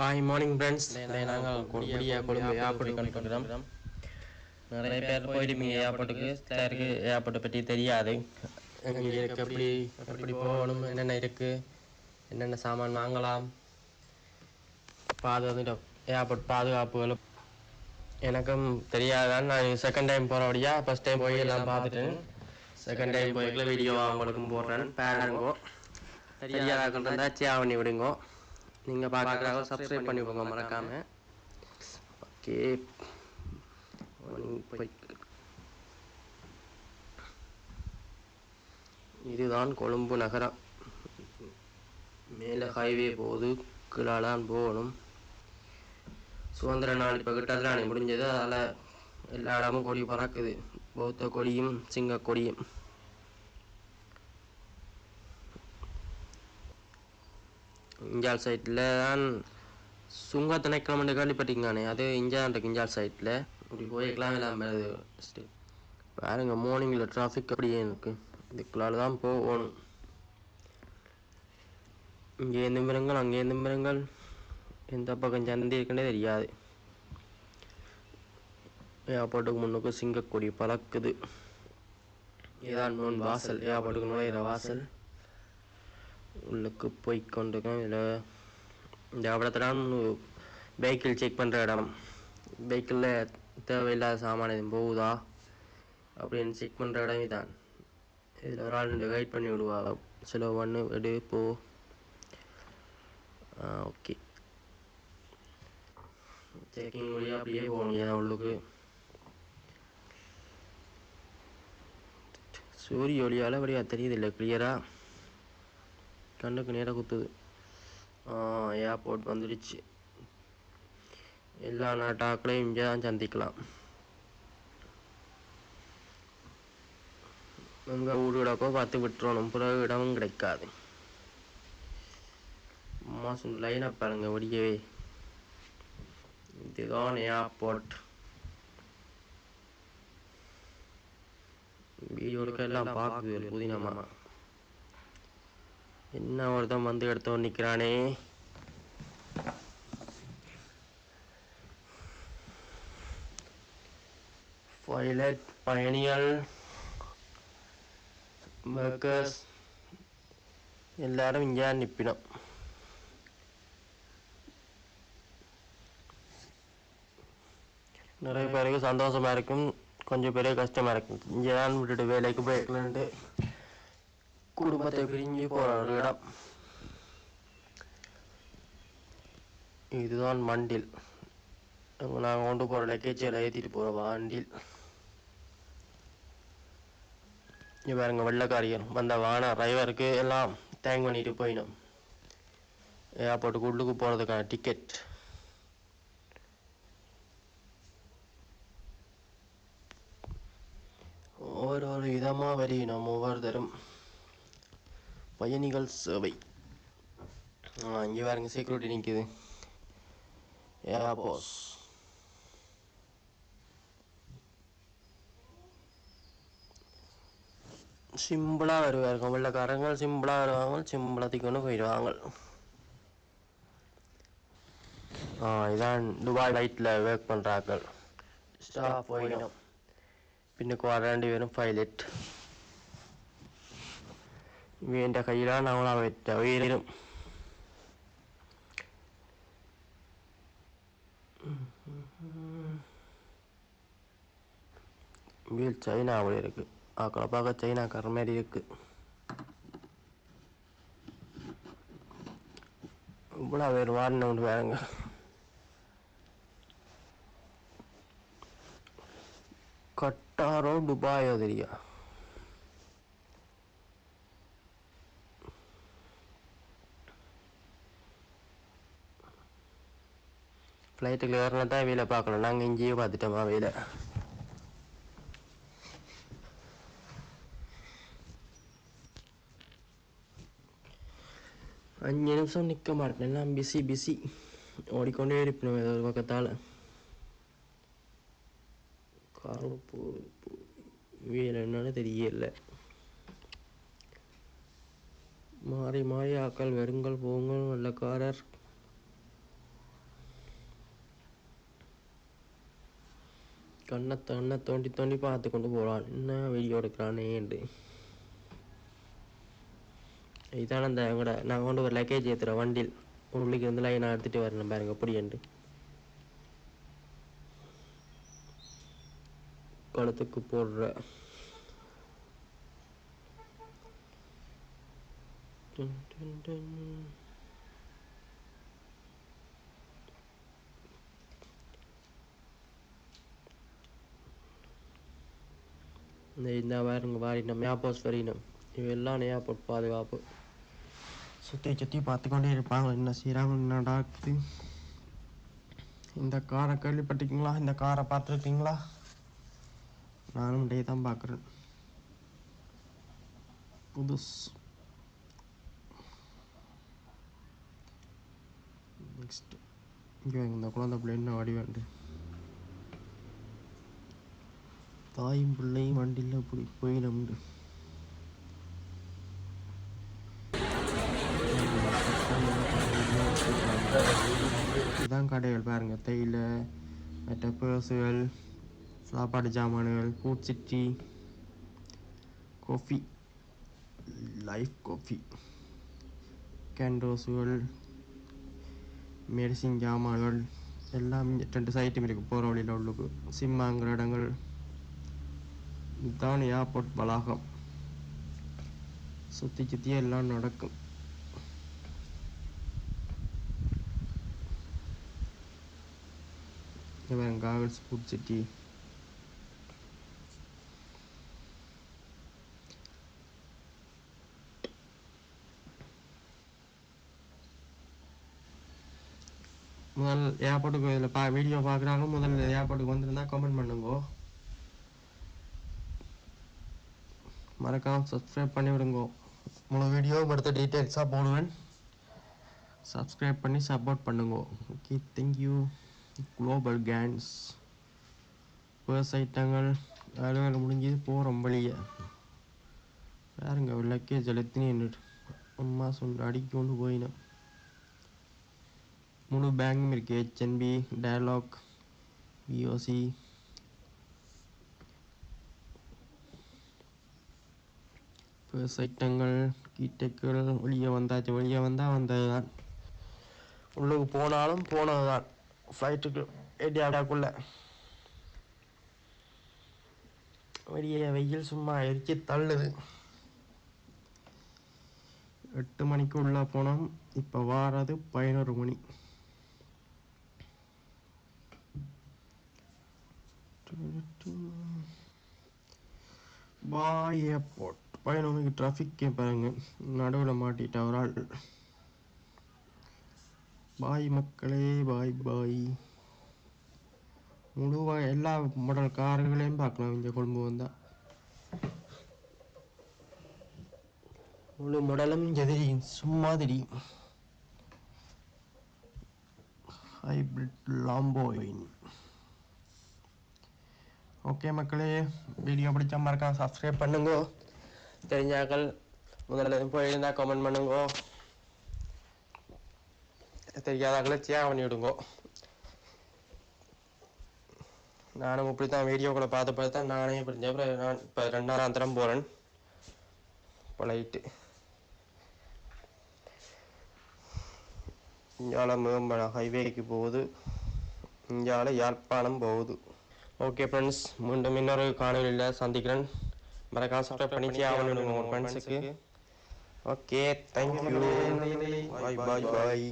Hi morning friends நாங்கள் கொடிய Colombo airport கொண்டிருக்கிறோம் நிறைய பேர் போயிருப்பீங்க ஏர்போர்ட்டுக்கு. சிலருக்கு ஏர்போர்ட்டை பற்றி தெரியாது. இங்கே இருக்கு? எப்படி எப்படி போகணும்? என்னென்ன இருக்குது என்னென்ன சாமான் வாங்கலாம்? பாதுகாத்து ஏர்போர்ட் பாதுகாப்புகளும் எனக்கும் தெரியாதான் நான் செகண்ட் டைம் போகிறபடியா ஃபஸ்ட் டைம் போய் எல்லாம் பார்த்துட்டேன் செகண்ட் டைம் போய்க்கல வீடியோ அவங்களுக்கும் போடுறேன். பாருங்கோ. தெரியாதாக்கள் இருந்தால் சேவ் பண்ணி விடுங்கோ. நீங்கள் பார்க்குறாங்க சப்ஸ்கிரைப் பண்ணி விடுங்க மறக்காமல் ஓகே இதுதான் கொழும்பு நகரம். மேலே ஹைவே போகுது கீழாலான் போகணும். சுதந்திர நாள் இப்போ கிட்டத்தில் முடிஞ்சது அதில் எல்லா இடமும் கொடி பறக்குது. பௌத்த கொடியும் சிங்க கொடியும். இஞ்சால் சைட்டில் தான் சுங்க திணைக்கிழமை கேள்விப்பட்டீங்கண்ணே அது இஞ்சா இருக்கு இஞ்சால் சைட்டில் இப்படி போய்க்கலாம் இல்லாமல் பாருங்க மார்னிங்கில் டிராஃபிக் அப்படியே இருக்கு. இதுக்குள்ளால தான் போகணும். இங்கே இருந்து மிருங்கள் அங்கே இருந்து மிருங்கள் எந்த பக்கம் சந்தி இருக்குன்னே தெரியாது. ஏர்போர்ட்டுக்கு முன்னுக்கு சிங்கக்கொடி பறக்குது. இதான் முன் வாசல். ஏர்போர்ட்டுக்கு நுழையிற வாசல். உள்ளுக்கு போய் கொண்டிருக்கோம். இதில் இந்த இடத்துல வெஹிக்கிள் செக் பண்ணுற இடம். வெஹிக்கிளில் தேவையில்லாத சாமான எதுவும் போகுதா? அப்படின்னு செக் பண்ணுற இடம் இதான். இதில் ஒரு ஆள் கைட் பண்ணி விடுவா. சில ஒன்று எடு போ. ஓகே செக்கிங் வழியாக அப்படியே போக முடியாது உள்ளுக்கு சூரிய ஒளியால் அப்படியே தெரியுது இல்லை கிளியராக கண்ணுக்கு நேராக குத்துது. ஏர்போர்ட் வந்துடுச்சு. எல்லா நாட்டாக்களையும் இங்கே தான் சந்திக்கலாம். உங்கள் வீடு கிடக்கோ பார்த்து விட்டுறணும். பிறகு இடமும் கிடைக்காது. மாதம் லைனாக பாருங்க ஒடியவே இதுதான் ஏர்போர்ட் வீடியோடுக்க எல்லாம் பார்க்குது புதினமா என்ன ஒருத்தன் வந்து எடுத்தவன் நிற்கிறானே பைலட் பயணிகள் ஒர்க்கர்ஸ் எல்லாரும் இங்கே நிற்பினோம் நிறைய பேருக்கு சந்தோஷமா இருக்கும். கொஞ்சம் பேருக்கு கஷ்டமாக இருக்கும். இங்கே தான் விட்டுட்டு வேலைக்கு போய்க்கலான்ட்டு குடும்பத்தை பிரிஞ்சு போற இடம் இதுதான் மண்டில் நாங்கள் கொண்டு போகிற லக்கேஜில் ஏற்றிட்டு போகிற வண்டில் இங்கே பாருங்க வெள்ளக்காரிகள் வந்த வான டிரைவருக்கு எல்லாம் தேங்க் பண்ணிட்டு போயிடும் ஏர்போர்ட்டுக்கு உள்ளுக்கு போகிறதுக்கான டிக்கெட் ஒரு ஒரு விதமாக வரையினோம் ஒவ்வொருத்தரும் பயணிகள் சேவை. இங்கே பாருங்க செக்யூரிட்டி நிற்குது ஏர்போஸ் சிம்பிளாக வருவாருங்க. வெள்ளக்காரங்க சிம்பிளாக வருவாங்க சிம்பிளத்துக்கு கொண்டு போயிடுவாங்க. இதான் துபாய் லைட்டில் ஒர்க் பண்ணுறாக்கள் ஸ்டாஃப் போயிடும். பின்னுக்கு வர ரெண்டு பேரும் பைலட் വേണ്ട കയ്യിലാണ് നമ്മൾ വെറ്റ ഉയരും வீல் சைனா அப்படி இருக்கு ஆக்களை பார்க்க சைனாக்கார மாதிரி இருக்கு இவ்வளோ பேர் வாடினவங்க வேறங்க கட்டாரோ துபாயோ தெரியா ஃப்ளைட்டுக்கு ஏறினா தான் வேலை பார்க்கணும். நாங்கள் இங்கேயே பார்த்துட்டோமா வேலை அஞ்சு நிமிஷம் நிற்க மாட்டேன். எல்லாம் பிஸி பிஸி ஓடிக்கொண்டே இருப்பணும் ஏதோ ஒரு பக்கத்தால். காரணம் வேலை என்னன்னு தெரியல. மாறி மாறி ஆக்கள் வெறுங்கள் போங்கள் வெள்ளக்காரர் கண்ணை கண்ணை தோண்டி தோண்டி பார்த்து கொண்டு போகிறான் என்ன வீடியோ எடுக்கிறானேண்டு இதான அந்த கூட நான் கொண்டு ஒரு லக்கேஜ் ஏற்றுற வண்டியில். உள்ளுக்கு வந்து லைனாக எடுத்துகிட்டு வரணும் பாருங்க அப்படியேண்டு குளத்துக்கு போடுற. டுன் டுன் டுன். இந்த இந்த பாருங்க வாரினம் ஏர்போர்ட்ஸ் வரினம் இவெல்லாம் போட்டு பாதுகாப்பு. சுற்றி சுற்றி பார்த்துக்கொண்டே இருப்பாங்க. என்ன செய்கிறாங்க என்ன நடக்குது? இந்த காரை கேள்விப்பட்டிருக்கீங்களா? இந்த காரை பார்த்துருக்கீங்களா? நானும் டே தான் பார்க்குறேன். புதுசு. நெக்ஸ்ட் இங்கே இந்த குழந்தை பிள்ளை என்ன வடி தாயும் பிள்ளையும் வண்டியில் அப்படி போயிடமுண்டு இதான் கடைகள் பாருங்க. தேயிலை மற்ற பேர்ஸுகள் சாப்பாடு ஜாமான்கள் food city coffee life coffee கேண்டோஸுகள் medicine ஜாமான்கள் எல்லாம் ரெண்டு சைட்டும் இருக்குது போகிற வழியில் உள்ளுக்கு. சிம்மாங்கிற இடங்கள். இதுதான் ஏர்போர்ட் வளாகம். சுற்றி சுற்றியே எல்லாம் நடக்கும். இவன் காகல்ஸ் ஃபுட் சிட்டி முதல் ஏர்போர்ட்டுக்கு இதில் பா வீடியோ பார்க்குறாங்க. முதல்ல ஏர்போர்ட்டுக்கு வந்திருந்தா கமெண்ட் பண்ணுங்க. மறக்காம சப்ஸ்கிரைப் பண்ணி விடுங்க. முழு வீடியோ அடுத்த டீட்டெயில்ஸாக போடுவேன். சப்ஸ்கிரைப் பண்ணி சப்போர்ட் பண்ணுங்க. Okay thank you global cans purse ஐட்டங்கள் வேலை முடிஞ்சது போகிறோம் வெளியே. பாருங்க லக்கேஜ் எத்தனை அம்மா சொன்ன அடிக்க கொண்டு போயினேன். முழு பேங்கும் இருக்கு. ஹெச்என்பி டயலாக் விஓசி பர்ஸ் ஐட்டங்கள் கீட்டெக்குகள் வெளியே வந்தாச்சு வெளியே வந்தால் வந்தது தான் உள்ளுக்கு போனாலும் போனது தான் ஃப்ளைட்டுக்கு ஏடியாடாக்குள்ள வெளியே வெயில் சும்மா எரிச்சு தள்ளுது. எட்டு மணிக்கு உள்ளே போனோம். இப்போ வாரது பதினோரு மணி. பாய் ஏர்போர்ட். பதினொரு டிராஃபிக் பாருங்க. நடுவில் மாட்டிட்ட ஒரு ஆள் பாய் மக்களே பாய் பாய். முழுவாக எல்லா மாடல் கார்களையும் பார்க்கலாம். இங்கே கொழும்பு வந்தால் முழு மடலும் இங்கே சும்மா தெரியும். ஹைப்ரிட் லாம்போயின் ஓகே மக்களே வீடியோ பிடிச்சா மறக்காம சப்ஸ்கிரைப் பண்ணுங்க. தெரிஞ்சாக்கள் முதல்ல போயிருந்தா கமெண்ட் பண்ணுங்க. தெரியாதாக்களை சேர் பண்ணி விடுங்க. நானும் இப்படி தான் வீடியோக்களை பார்த்து பார்த்து தான் நானே இப்படி அப்புறம் நான் இப்போ ரெண்டாயிரம் தரம் போகிறேன் பழகிட்டு இந்தியாவில் மேம்பட ஹைவேக்கு போகுது. இந்தியாவில் யாழ்ப்பாணம் போகுது. ஓகே ஃப்ரெண்ட்ஸ் மீண்டும் இன்னொரு காணொலியில் சந்திக்கிறேன். மறக்காம சப்ஸ்கிரைப் பண்ணி ஆகணும் உங்கள் ஃப்ரெண்ட்ஸுக்கு ஓகே தேங்க்யூ பாய் பாய் பாய்